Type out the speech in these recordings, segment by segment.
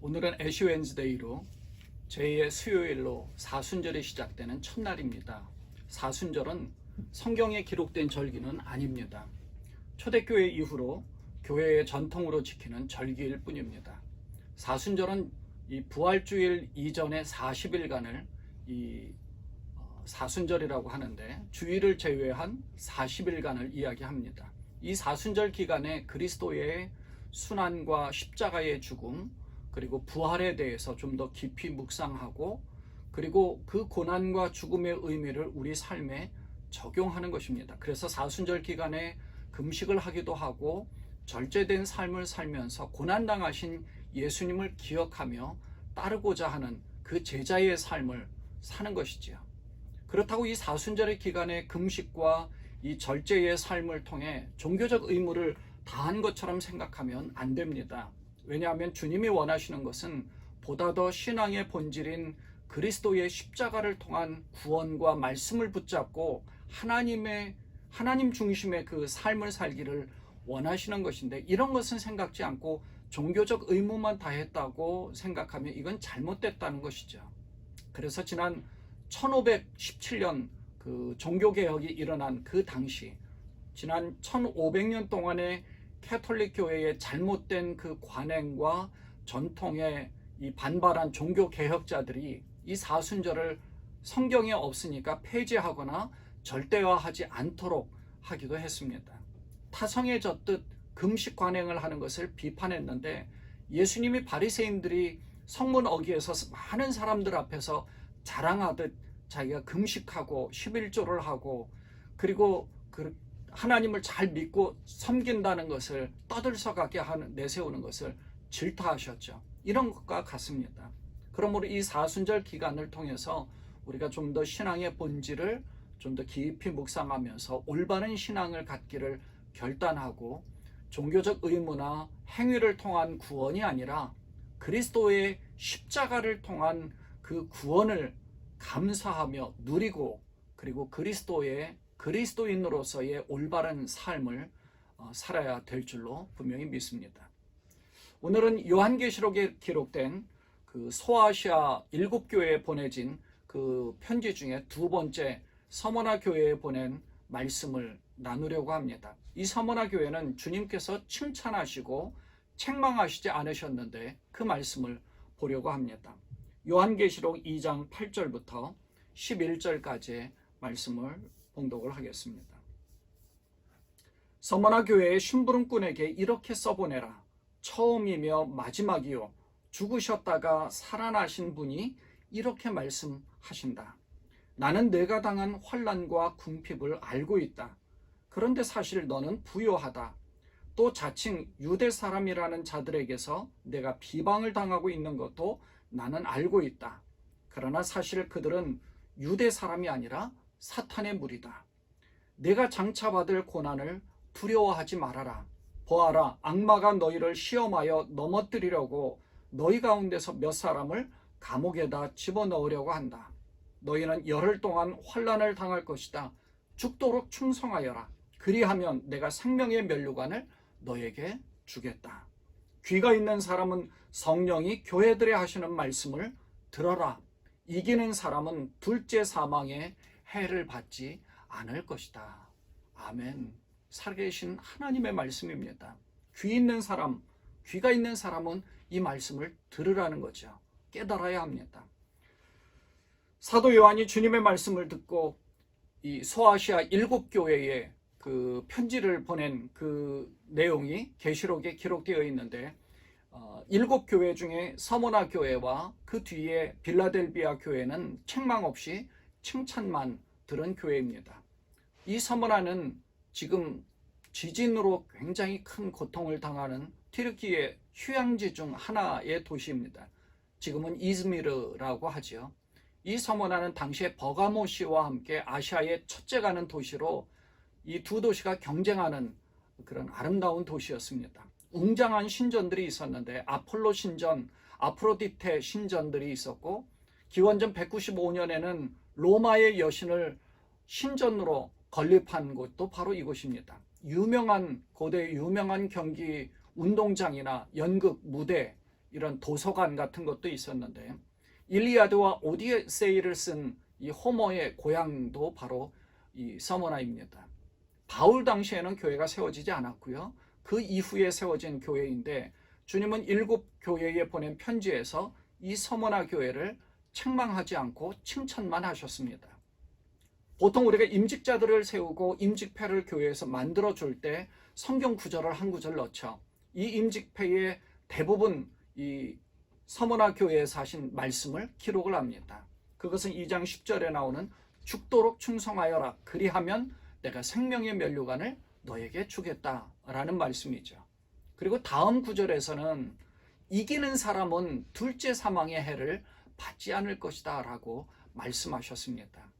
오늘은 애쉬 웬즈데이로 제2의 수요일로 사순절이 시작되는 첫날입니다. 사순절은 성경에 기록된 절기는 아닙니다. 초대교회 이후로 교회의 전통으로 지키는 절기일 뿐입니다. 사순절은 이 부활주일 이전의 40일간을 이 어, 사순절이라고 하는데 주일을 제외한 40일간을 이야기합니다. 이 사순절 기간에 그리스도의 순환과 십자가의 죽음 그리고 부활에 대해서 좀 더 깊이 묵상하고 그리고 그 고난과 죽음의 의미를 우리 삶에 적용하는 것입니다. 그래서 사순절 기간에 금식을 하기도 하고 절제된 삶을 살면서 고난당하신 예수님을 기억하며 따르고자 하는 그 제자의 삶을 사는 것이지요. 그렇다고 이 사순절의 기간에 금식과 이 절제의 삶을 통해 종교적 의무를 다한 것처럼 생각하면 안 됩니다. 왜냐하면 주님이 원하시는 것은 보다 더 신앙의 본질인 그리스도의 십자가를 통한 구원과 말씀을 붙잡고 하나님의 하나님 중심의 그 삶을 살기를 원하시는 것인데 이런 것은 생각지 않고 종교적 의무만 다했다고 생각하면 이건 잘못됐다는 것이죠. 그래서 지난 1517년 그 종교 개혁이 일어난 그 당시 지난 1500년 동안의 캐톨릭 교회의 잘못된 그 관행과 전통에 이 반발한 종교 개혁자들이 이 사순절을 성경에 없으니까 폐지하거나 절대화하지 않도록 하기도 했습니다. 타성에 젖듯 금식 관행을 하는 것을 비판했는데 예수님이 바리새인들이 성문 어기에서 많은 사람들 앞에서 자랑하듯 자기가 금식하고 11조를 하고 그리고 그 하나님을 잘 믿고 섬긴다는 것을 떠들썩하게 하는 내세우는 것을 질타하셨죠. 이런 것과 같습니다. 그러므로 이 사순절 기간을 통해서 우리가 좀 더 신앙의 본질을 좀 더 깊이 묵상하면서 올바른 신앙을 갖기를 결단하고 종교적 의무나 행위를 통한 구원이 아니라 그리스도의 십자가를 통한 그 구원을 감사하며 누리고 그리고 그리스도의 그리스도인으로서의 올바른 삶을 어, 살아야 될 줄로 분명히 믿습니다. 오늘은 요한계시록에 기록된 그 소아시아 일곱 교회에 보내진 그 편지 중에 두 번째 서머나 교회에 보낸 말씀을 나누려고 합니다. 이 서머나 교회는 주님께서 칭찬하시고 책망하시지 않으셨는데 그 말씀을 보려고 합니다. 요한계시록 2장 8절부터 11절까지의 말씀을 봉독을 하겠습니다. 서머나 교회의 심부름꾼에게 이렇게 써보내라. 처음이며 마지막이요. 죽으셨다가 살아나신 분이 이렇게 말씀하신다. 나는 내가 당한 환란과 궁핍을 알고 있다. 그런데 사실 너는 부요하다. 또 자칭 유대 사람이라는 자들에게서 내가 비방을 당하고 있는 것도 나는 알고 있다. 그러나 사실 그들은 유대 사람이 아니라 사탄의 무리다. 내가 장차 받을 고난을 두려워하지 말아라. 보아라, 악마가 너희를 시험하여 넘어뜨리려고 너희 가운데서 몇 사람을 감옥에다 집어넣으려고 한다. 너희는 열흘 동안 환란을 당할 것이다. 죽도록 충성하여라. 그리하면 내가 생명의 면류관을 너에게 주겠다. 귀가 있는 사람은 성령이 교회들에 하시는 말씀을 들어라. 이기는 사람은 둘째 사망의 해를 받지 않을 것이다. 아멘. 살아계신 하나님의 말씀입니다. 귀 있는 사람, 귀가 있는 사람은 이 말씀을 들으라는 거죠. 깨달아야 합니다. 사도 요한이 주님의 말씀을 듣고 이 소아시아 일곱 교회에 그 편지를 보낸 그 내용이 계시록에 기록되어 있는데 어, 일곱 교회 중에 서모나 교회와 그 뒤에 빌라델비아 교회는 책망 없이 칭찬만 들은 교회입니다. 이 서모나는 지금 지진으로 굉장히 큰 고통을 당하는 튀르키의 휴양지 중 하나의 도시입니다. 지금은 이즈미르라고 하지요. 이 서머나는 당시에 버가모시와 함께 아시아의 첫째 가는 도시로 이 두 도시가 경쟁하는 그런 아름다운 도시였습니다. 웅장한 신전들이 있었는데 아폴로 신전, 아프로디테 신전들이 있었고 기원전 195년에는 로마의 여신을 신전으로 건립한 곳도 바로 이곳입니다. 유명한 고대 유명한 경기 운동장이나 연극 무대 이런 도서관 같은 것도 있었는데 일리아드와 오디세이를 쓴 이 호머의 고향도 바로 이 서머나입니다. 바울 당시에는 교회가 세워지지 않았고요. 그 이후에 세워진 교회인데 주님은 일곱 교회에 보낸 편지에서 이 서머나 교회를 책망하지 않고 칭찬만 하셨습니다. 보통 우리가 임직자들을 세우고 임직패를 교회에서 만들어 줄 때 성경 구절을 한 구절 넣죠. 이 임직패의 대부분 이 서머나 교회에서 하신 말씀을 기록을 합니다. 그것은 2장 10절에 나오는 죽도록 충성하여라. 그리하면 내가 생명의 면류관을 너에게 주겠다라는 말씀이죠. 그리고 다음 구절에서는 이기는 사람은 둘째 사망의 해를 받지 않을 것이다 라고 말씀하셨습니다.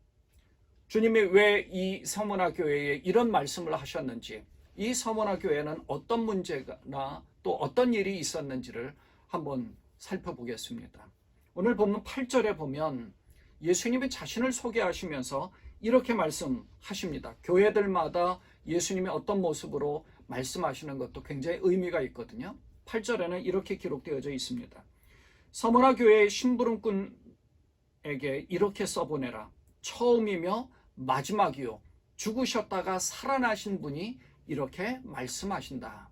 주님이 왜 이 서머나 교회에 이런 말씀을 하셨는지, 이 서머나 교회는 어떤 문제나 또 어떤 일이 있었는지를 한번 살펴보겠습니다. 오늘 본문 8절에 보면 예수님이 자신을 소개하시면서 이렇게 말씀하십니다. 교회들마다 예수님이 어떤 모습으로 말씀하시는 것도 굉장히 의미가 있거든요. 8절에는 이렇게 기록되어져 있습니다. 서머나 교회의 심부름꾼에게 이렇게 써보내라. 처음이며 마지막이요. 죽으셨다가 살아나신 분이 이렇게 말씀하신다.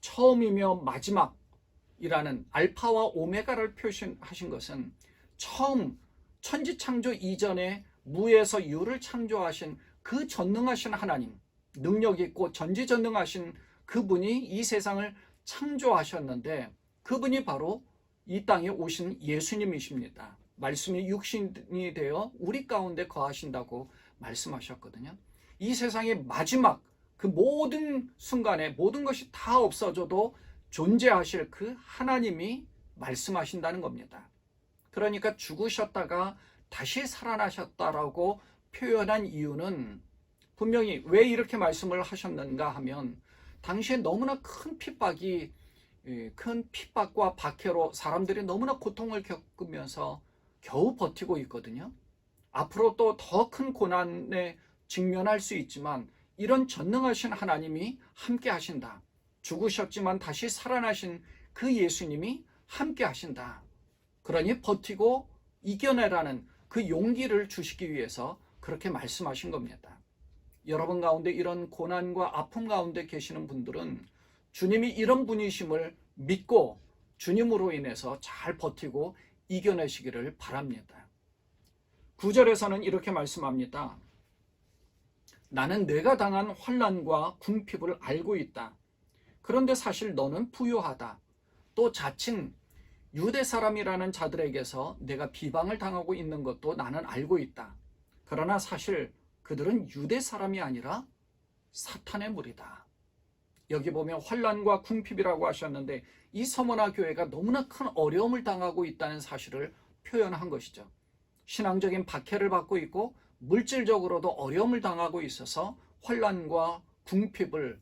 처음이며 마지막이라는 알파와 오메가를 표시하신 것은 처음 천지창조 이전에 무에서 유를 창조하신 그 전능하신 하나님, 능력 있고 전지전능하신 그분이 이 세상을 창조하셨는데 그분이 바로 이 땅에 오신 예수님이십니다. 말씀이 육신이 되어 우리 가운데 거하신다고 말씀하셨거든요. 이 세상의 마지막 그 모든 순간에 모든 것이 다 없어져도 존재하실 그 하나님이 말씀하신다는 겁니다. 그러니까 죽으셨다가 다시 살아나셨다라고 표현한 이유는 분명히 왜 이렇게 말씀을 하셨는가 하면 당시에 너무나 큰 핍박이 예, 큰 핍박과 박해로 사람들이 너무나 고통을 겪으면서 겨우 버티고 있거든요. 앞으로 또 더 큰 고난에 직면할 수 있지만 이런 전능하신 하나님이 함께 하신다. 죽으셨지만 다시 살아나신 그 예수님이 함께 하신다. 그러니 버티고 이겨내라는 그 용기를 주시기 위해서 그렇게 말씀하신 겁니다. 여러분 가운데 이런 고난과 아픔 가운데 계시는 분들은 주님이 이런 분이심을 믿고 주님으로 인해서 잘 버티고 이겨내시기를 바랍니다. 9절에서는 이렇게 말씀합니다. 나는 내가 당한 환란과 궁핍을 알고 있다. 그런데 사실 너는 부유하다. 또 자칭 유대 사람이라는 자들에게서 내가 비방을 당하고 있는 것도 나는 알고 있다. 그러나 사실 그들은 유대 사람이 아니라 사탄의 무리다. 여기 보면 환란과 궁핍이라고 하셨는데 이 서머나 교회가 너무나 큰 어려움을 당하고 있다는 사실을 표현한 것이죠. 신앙적인 박해를 받고 있고 물질적으로도 어려움을 당하고 있어서 환란과 궁핍을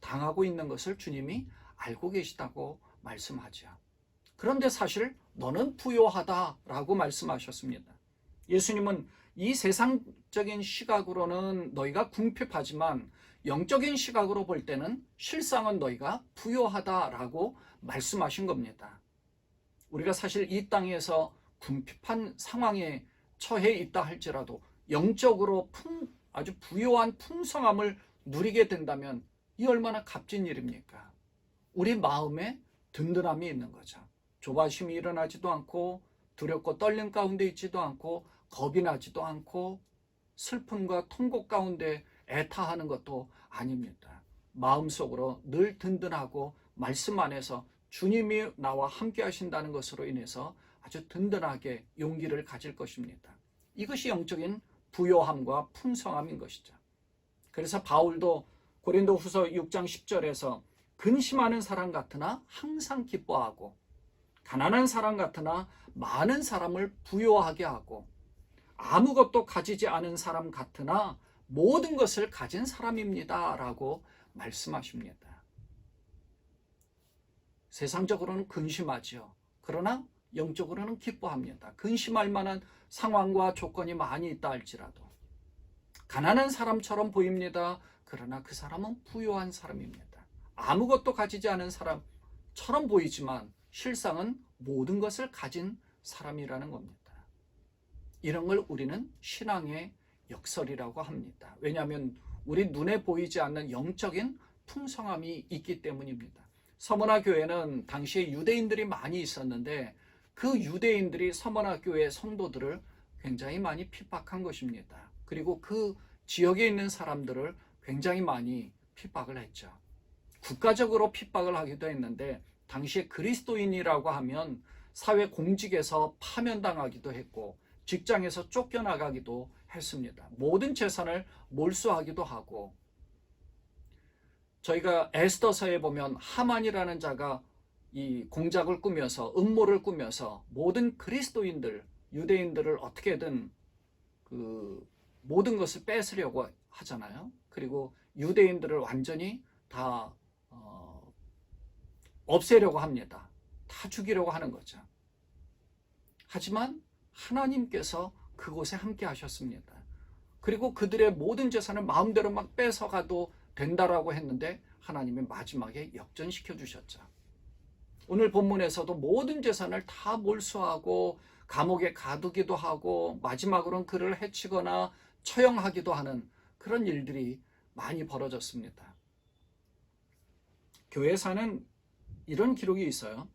당하고 있는 것을 주님이 알고 계시다고 말씀하죠. 그런데 사실 너는 부요하다라고 말씀하셨습니다. 예수님은 이 세상적인 시각으로는 너희가 궁핍하지만 영적인 시각으로 볼 때는 실상은 너희가 부요하다라고 말씀하신 겁니다. 우리가 사실 이 땅에서 궁핍한 상황에 처해 있다 할지라도 영적으로 풍, 아주 부요한 풍성함을 누리게 된다면 이 얼마나 값진 일입니까? 우리 마음에 든든함이 있는 거죠. 조바심이 일어나지도 않고 두렵고 떨림 가운데 있지도 않고 겁이 나지도 않고 슬픔과 통곡 가운데 애타하는 것도 아닙니다. 마음속으로 늘 든든하고 말씀 안에서 주님이 나와 함께 하신다는 것으로 인해서 아주 든든하게 용기를 가질 것입니다. 이것이 영적인 부요함과 풍성함인 것이죠. 그래서 바울도 고린도 후서 6장 10절에서 근심하는 사람 같으나 항상 기뻐하고 가난한 사람 같으나 많은 사람을 부요하게 하고 아무것도 가지지 않은 사람 같으나 모든 것을 가진 사람입니다. 라고 말씀하십니다. 세상적으로는 근심하지요. 그러나 영적으로는 기뻐합니다. 근심할 만한 상황과 조건이 많이 있다 할지라도 가난한 사람처럼 보입니다. 그러나 그 사람은 부유한 사람입니다. 아무것도 가지지 않은 사람처럼 보이지만 실상은 모든 것을 가진 사람이라는 겁니다. 이런 걸 우리는 신앙의 역설이라고 합니다. 왜냐하면 우리 눈에 보이지 않는 영적인 풍성함이 있기 때문입니다. 서머나 교회는 당시에 유대인들이 많이 있었는데 그 유대인들이 서머나 교회 성도들을 굉장히 많이 핍박한 것입니다. 그리고 그 지역에 있는 사람들을 굉장히 많이 핍박을 했죠. 국가적으로 핍박을 하기도 했는데 당시에 그리스도인이라고 하면 사회 공직에서 파면당하기도 했고 직장에서 쫓겨나가기도 했습니다. 모든 재산을 몰수하기도 하고 저희가 에스더서에 보면 하만이라는 자가 이 공작을 꾸며서 음모를 꾸며서 모든 그리스도인들 유대인들을 어떻게든 그 모든 것을 뺏으려고 하잖아요. 그리고 유대인들을 완전히 다 어, 없애려고 합니다. 다 죽이려고 하는 거죠. 하지만 하나님께서 그곳에 함께 하셨습니다. 그리고 그들의 모든 재산을 마음대로 막 뺏어가도 된다라고 했는데 하나님이 마지막에 역전시켜 주셨죠. 오늘 본문에서도 모든 재산을 다 몰수하고 감옥에 가두기도 하고 마지막으로는 그를 해치거나 처형하기도 하는 그런 일들이 많이 벌어졌습니다. 교회사는 이런 기록이 있어요.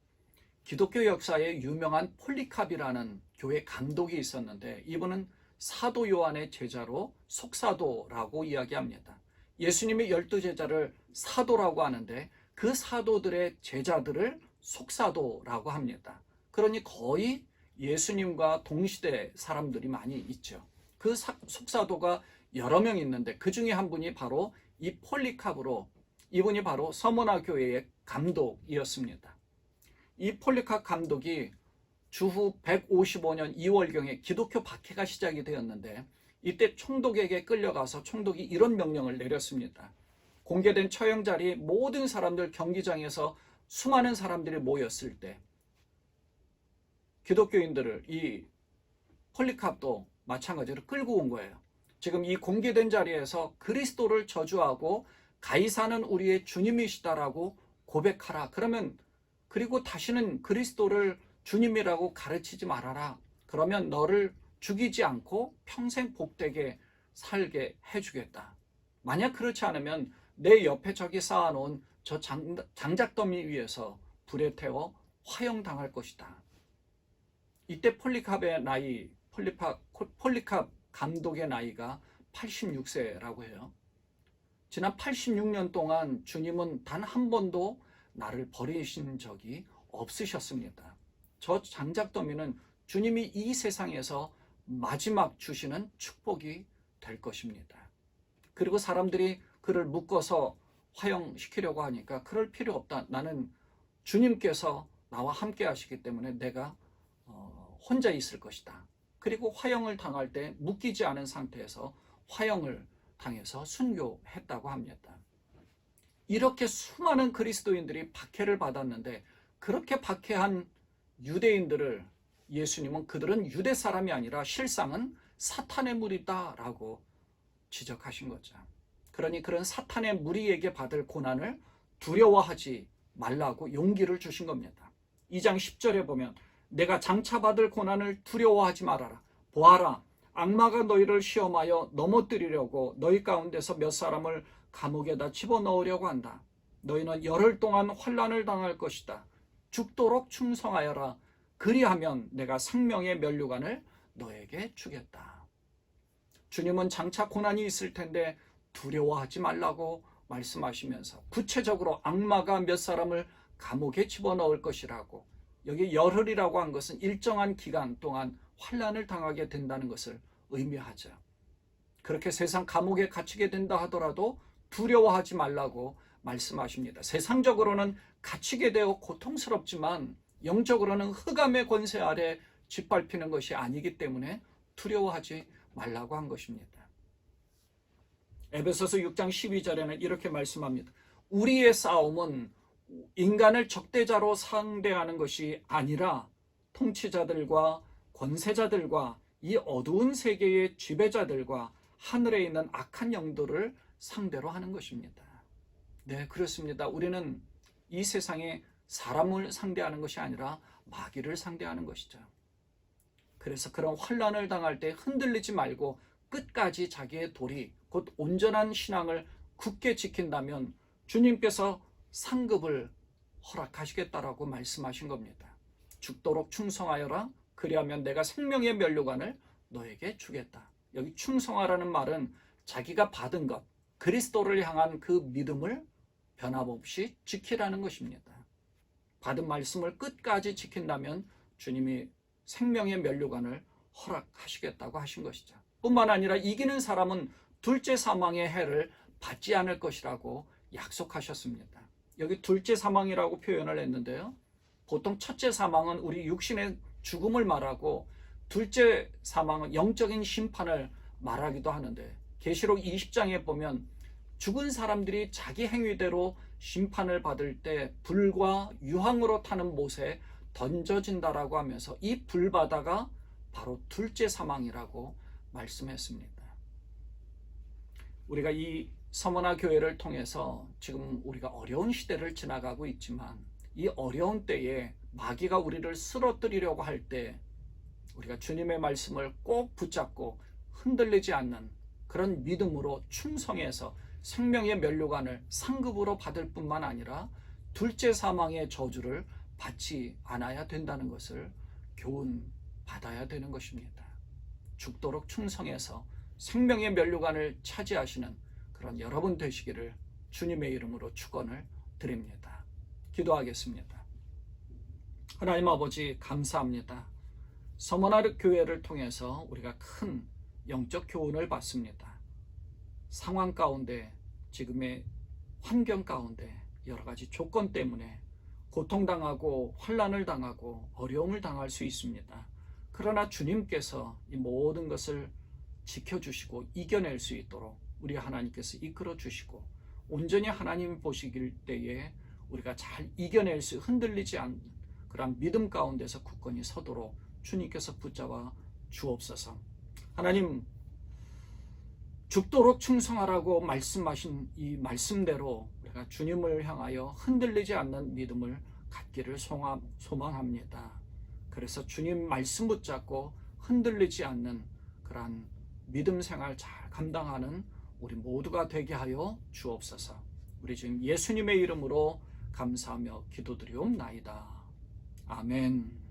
기독교 역사에 유명한 폴리캅이라는 교회 감독이 있었는데 이분은 사도 요한의 제자로 속사도라고 이야기합니다. 예수님의 열두 제자를 사도라고 하는데 그 사도들의 제자들을 속사도라고 합니다. 그러니 거의 예수님과 동시대 사람들이 많이 있죠. 그 사- 속사도가 여러 명 있는데 그 중에 한 분이 바로 이 폴리캅으로 이분이 바로 서머나 교회의 감독이었습니다. 이 폴리캅 감독이 주후 155년 2월경에 기독교 박해가 시작이 되었는데 이때 총독에게 끌려가서 총독이 이런 명령을 내렸습니다. 공개된 처형 자리 모든 사람들 경기장에서 수많은 사람들이 모였을 때 기독교인들을 이 폴리캅도 마찬가지로 끌고 온 거예요. 지금 이 공개된 자리에서 그리스도를 저주하고 가이사는 우리의 주님이시다라고 고백하라. 그러면 그리고 다시는 그리스도를 주님이라고 가르치지 말아라. 그러면 너를 죽이지 않고 평생 복되게 살게 해주겠다. 만약 그렇지 않으면 내 옆에 저기 쌓아놓은 저 장, 장작더미 위에서 불에 태워 화형당할 것이다. 이때 폴리캅의 나이, 폴리파, 폴리캅 감독의 나이가 86세라고 해요. 지난 86년 동안 주님은 단 한 번도 나를 버리신 적이 없으셨습니다. 저 장작더미는 주님이 이 세상에서 마지막 주시는 축복이 될 것입니다. 그리고 사람들이 그를 묶어서 화형시키려고 하니까 그럴 필요 없다. 나는 주님께서 나와 함께 하시기 때문에 내가 어, 혼자 있을 것이다. 그리고 화형을 당할 때 묶이지 않은 상태에서 화형을 당해서 순교했다고 합니다. 이렇게 수많은 그리스도인들이 박해를 받았는데 그렇게 박해한 유대인들을 예수님은 그들은 유대 사람이 아니라 실상은 사탄의 무리다라고 지적하신 거죠. 그러니 그런 사탄의 무리에게 받을 고난을 두려워하지 말라고 용기를 주신 겁니다. 2장 10절에 보면 내가 장차 받을 고난을 두려워하지 말아라. 보아라. 악마가 너희를 시험하여 넘어뜨리려고 너희 가운데서 몇 사람을 감옥에다 집어넣으려고 한다. 너희는 열흘 동안 환란을 당할 것이다. 죽도록 충성하여라. 그리하면 내가 생명의 면류관을 너에게 주겠다. 주님은 장차 고난이 있을 텐데 두려워하지 말라고 말씀하시면서 구체적으로 악마가 몇 사람을 감옥에 집어넣을 것이라고 여기 열흘이라고 한 것은 일정한 기간 동안 환란을 당하게 된다는 것을 의미하죠. 그렇게 세상 감옥에 갇히게 된다 하더라도 두려워하지 말라고 말씀하십니다. 세상적으로는 갇히게 되어 고통스럽지만 영적으로는 흑암의 권세 아래 짓밟히는 것이 아니기 때문에 두려워하지 말라고 한 것입니다. 에베소서 6장 12절에는 이렇게 말씀합니다. 우리의 싸움은 인간을 적대자로 상대하는 것이 아니라 통치자들과 권세자들과 이 어두운 세계의 지배자들과 하늘에 있는 악한 영들을 상대로 하는 것입니다. 네, 그렇습니다. 우리는 이 세상에 사람을 상대하는 것이 아니라 마귀를 상대하는 것이죠. 그래서 그런 환란을 당할 때 흔들리지 말고 끝까지 자기의 도리, 곧 온전한 신앙을 굳게 지킨다면 주님께서 상급을 허락하시겠다라고 말씀하신 겁니다. 죽도록 충성하여라. 그리하면 내가 생명의 면류관을 너에게 주겠다. 여기 충성하라는 말은 자기가 받은 것, 그리스도를 향한 그 믿음을 변함없이 지키라는 것입니다. 받은 말씀을 끝까지 지킨다면 주님이 생명의 면류관을 허락하시겠다고 하신 것이죠. 뿐만 아니라 이기는 사람은 둘째 사망의 해를 받지 않을 것이라고 약속하셨습니다. 여기 둘째 사망이라고 표현을 했는데요. 보통 첫째 사망은 우리 육신의 죽음을 말하고 둘째 사망은 영적인 심판을 말하기도 하는데 계시록 20장에 보면 죽은 사람들이 자기 행위대로 심판을 받을 때 불과 유황으로 타는 못에 던져진다라고 하면서 이 불바다가 바로 둘째 사망이라고 말씀했습니다. 우리가 이 서머나 교회를 통해서 지금 우리가 어려운 시대를 지나가고 있지만 이 어려운 때에 마귀가 우리를 쓰러뜨리려고 할 때 우리가 주님의 말씀을 꼭 붙잡고 흔들리지 않는 그런 믿음으로 충성해서 생명의 면류관을 상급으로 받을 뿐만 아니라 둘째 사망의 저주를 받지 않아야 된다는 것을 교훈 받아야 되는 것입니다. 죽도록 충성해서 생명의 면류관을 차지하시는 그런 여러분 되시기를 주님의 이름으로 축원을 드립니다. 기도하겠습니다. 하나님 아버지 감사합니다. 서머나르 교회를 통해서 우리가 큰 영적 교훈을 받습니다. 상황 가운데 지금의 환경 가운데 여러 가지 조건 때문에 고통당하고 환란을 당하고 어려움을 당할 수 있습니다. 그러나 주님께서 이 모든 것을 지켜주시고 이겨낼 수 있도록 우리 하나님께서 이끌어 주시고 온전히 하나님 보시길 때에 우리가 잘 이겨낼 수 흔들리지 않는 그런 믿음 가운데서 굳건히 서도록 주님께서 붙잡아 주옵소서. 하나님 죽도록 충성하라고 말씀하신 이 말씀대로 우리가 주님을 향하여 흔들리지 않는 믿음을 갖기를 소망, 소망합니다. 그래서 주님 말씀 붙잡고 흔들리지 않는 그러한 믿음 생활 잘 감당하는 우리 모두가 되게 하여 주옵소서. 우리 지금 예수님의 이름으로 감사하며 기도드리옵나이다. 아멘.